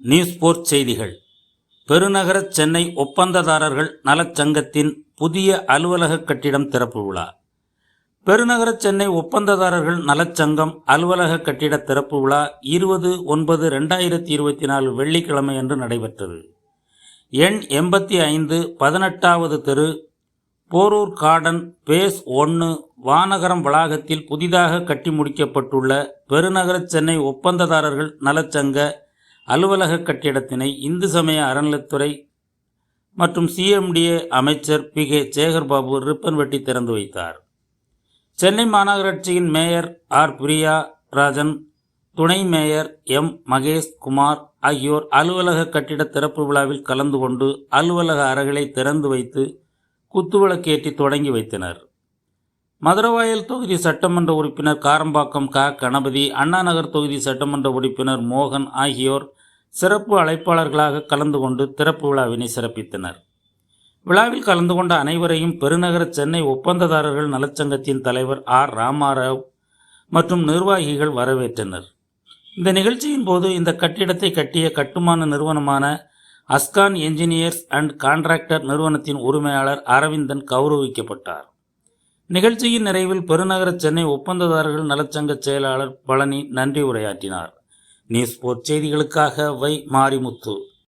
News board செய்திகள். பெருநகர சென்னை ஒப்பந்ததாரர்கள் நலச்சங்கத்தின் புதிய அலுவலக கட்டிடம் திறப்பு விழா. பெருநகர சென்னை ஒப்பந்ததாரர்கள் நலச்சங்கம் அலுவலக கட்டிட திறப்பு விழா இருபது ஒன்பது ரெண்டாயிரத்தி இருபத்தி நாலு வெள்ளிக்கிழமை அன்று நடைபெற்றது. எண் எண்பத்தி ஐந்து பதினெட்டாவது தெரு போரூர் கார்டன் பேஸ் ஒன்று வானகரம் வளாகத்தில் புதிதாக கட்டி முடிக்கப்பட்டுள்ள பெருநகர சென்னை ஒப்பந்ததாரர்கள் நலச்சங்க அலுவலக கட்டிடத்தினை இந்து சமய அறநிலைத்துறை மற்றும் சிஎம்டிஏ அமைச்சர் பி கே சேகர்பாபு ரிப்பன் வெட்டி திறந்து வைத்தார். சென்னை மாநகராட்சியின் மேயர் ஆர் பிரியா ராஜன் துணை மேயர் எம் மகேஷ் குமார் ஆகியோர் அலுவலக கட்டிட திறப்பு விழாவில் கலந்து கொண்டு அலுவலக அறைகளை திறந்து வைத்து குத்துவிளக்கேற்றி தொடங்கி வைத்தனர். மதுரவாயல் தொகுதி சட்டமன்ற உறுப்பினர் காரம்பாக்கம் க. கணபதி அண்ணாநகர் தொகுதி சட்டமன்ற உறுப்பினர் மோகன் ஆகியோர் சிறப்பு அழைப்பாளர்களாக கலந்து கொண்டு திறப்பு விழாவினை சிறப்பித்தனர். விழாவில் கலந்து கொண்ட அனைவரையும் பெருநகர சென்னை ஒப்பந்ததாரர்கள் நலச்சங்கத்தின் தலைவர் ஆர். ராமாராவ் மற்றும் நிர்வாகிகள் வரவேற்றனர். இந்த நிகழ்ச்சியின் போது இந்த கட்டிடத்தை கட்டிய கட்டுமான நிறுவனமான அஸ்கான் என்ஜினியர்ஸ் அண்ட் கான்ட்ராக்டர் நிறுவனத்தின் உரிமையாளர் அரவிந்தன் கௌரவிக்கப்பட்டார். நிகழ்ச்சியின் நிறைவில் பெருநகர சென்னை ஒப்பந்ததாரர்கள் நலச்சங்க செயலாளர் பழனி நன்றி உரையாற்றினார். நியூஸ்போர்ட் செய்திகளுக்காக வை மாரிமுத்து.